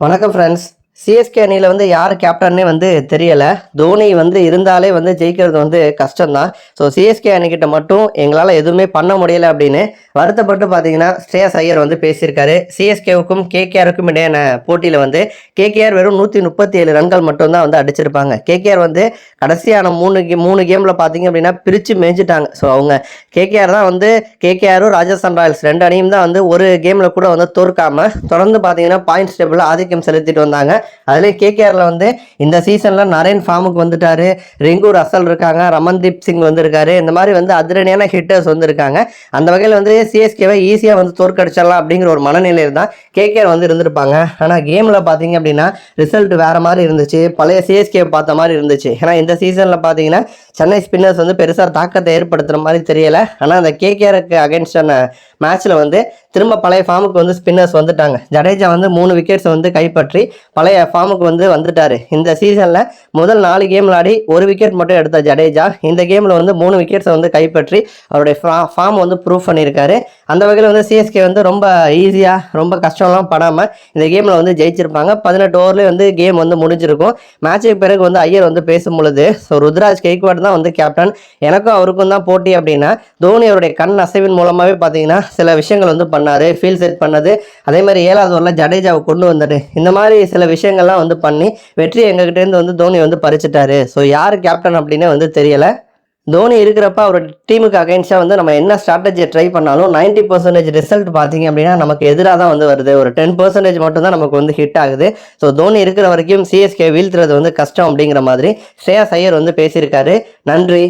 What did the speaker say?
வணக்கம் friends CSK அணியில் வந்து யார் கேப்டன்னே வந்து தெரியலை. தோனி வந்து இருந்தாலே வந்து ஜெயிக்கிறது வந்து கஷ்டம்தான். ஸோ சிஎஸ்கே அணிக்கிட்ட மட்டும் எங்களால் எதுவுமே பண்ண முடியலை அப்படின்னு வருத்தப்பட்டு பார்த்தீங்கன்னா ஸ்ரேயஸ் ஐயர் வந்து பேசியிருக்காரு. சிஎஸ்கேவுக்கும் கேகேஆருக்கும் இடையான போட்டியில் வந்து கேகேஆர் வெறும் நூற்றி முப்பத்தி ஏழு ரன்கள் மட்டும்தான் வந்து அடிச்சிருப்பாங்க. கேகேஆர் வந்து கடைசியான மூணு கே மூணு கேமில் பார்த்தீங்க அப்படின்னா பிரித்து மேய்ஞ்சிட்டாங்க ஸோ அவங்க கேகேஆர் தான் வந்து கேகேஆரும் ராஜஸ்தான் ராயல்ஸ் ரெண்டு அணியும் தான் வந்து ஒரு கேமில் கூட வந்து தோற்காம தொடர்ந்து பார்த்தீங்கன்னா பாயிண்ட்ஸ் டேபிளில் ஆதிக்கம் செலுத்திட்டு வந்தாங்க. அதுலேயும் கேகேஆரில் வந்து இந்த சீசனில் நரேன் ஃபார்முக்கு வந்துட்டாரு. ரிங்கூர் அசல் இருக்காங்க. ரமன்தீப் சிங் வந்திருக்காரு. இந்த மாதிரி வந்து அதிரடியான ஹிட்டர்ஸ் வந்திருக்காங்க. அந்த வகையில் வந்து சிஎஸ்கேவை ஈஸியாக வந்து தோற்கடிச்சிடலாம் அப்படிங்கிற ஒரு மனநிலையில் தான் கேகேஆர் வந்து இருந்திருப்பாங்க. ஆனால் கேமில் பார்த்தீங்க அப்படின்னா ரிசல்ட் வேறு மாதிரி இருந்துச்சு. பழைய சிஎஸ்கே பார்த்த மாதிரி இருந்துச்சு. ஏன்னா இந்த சீசனில் பார்த்தீங்கன்னா சென்னை ஸ்பின்னர்ஸ் வந்து பெருசாக தாக்கத்தை ஏற்படுத்துகிற மாதிரி தெரியலை. ஆனால் அந்த கேகேஆருக்கு அகேன்ஸ்டான மேட்ச்சில் வந்து திரும்ப பழைய ஃபார்முக்கு வந்து ஸ்பின்னர்ஸ் வந்துட்டாங்க. ஜடேஜா வந்து மூணு விக்கெட்ஸ் வந்து கைப்பற்றி பழைய ஃபார்முக்கு வந்து வந்துட்டாரு. இந்த சீசனில் முதல் நாலு கேம் விளாடி ஒரு விக்கெட் மட்டும் எடுத்த ஜடேஜா இந்த கேமில் வந்து மூணு விக்கெட்ஸை வந்து கைப்பற்றி அவருடைய ஃபார்ம் வந்து ப்ரூவ் பண்ணியிருக்காரு. அந்த வகையில் வந்து சிஎஸ்கே வந்து ரொம்ப ஈஸியாக ரொம்ப கஷ்டம்லாம் படாமல் இந்த கேமில் வந்து ஜெயிச்சிருப்பாங்க. பதினெட்டு ஓவர்லேயே வந்து கேம் வந்து முடிஞ்சிருக்கும். மேட்சுக்கு பிறகு வந்து ஐயர் வந்து பேசும் பொழுது ஸோ ருத்ராஜ் கெய்க்வாட் தான் வந்து கேப்டன் எனக்கும் அவருக்கும் தான் போட்டி அப்படின்னா தோனி அவருடைய கண் அசைவின் மூலமாகவே பார்த்தீங்கன்னா சில விஷயங்கள் வந்து பண்ணார் ஃபீல் செட் பண்ணது. அதே மாதிரி ஏழாவது ஓவரில் ஜடேஜாவை கொண்டு வந்தார் இந்த மாதிரி சில விஷயங்கள்லாம் வந்து பண்ணி வெற்றி எங்ககிட்டேருந்து வந்து தோனி வந்து பறிச்சிட்டாரு. ஸோ யார் கேப்டன் அப்படின்னே வந்து தெரியலை. தோனி இருக்கிறப்ப அவர் டீமுக்கு அகைன்ஸ்டாக வந்து நம்ம என்ன ஸ்ட்ராட்டஜியை ட்ரை பண்ணாலும் 90% பர்சன்டேஜ் ரிசல்ட் பார்த்தீங்க அப்படின்னா நமக்கு எதிராக தான் வந்து வருது. ஒரு டென் பர்சன்டேஜ் மட்டும் தான் நமக்கு வந்து ஹிட் ஆகுது. ஸோ தோனி இருக்கிற வரைக்கும் சிஎஸ்கே வீழ்த்துறது வந்து கஷ்டம் அப்படிங்கிற மாதிரி ஸ்ரேயா ஐயர் வந்து பேசியிருக்காரு. நன்றி.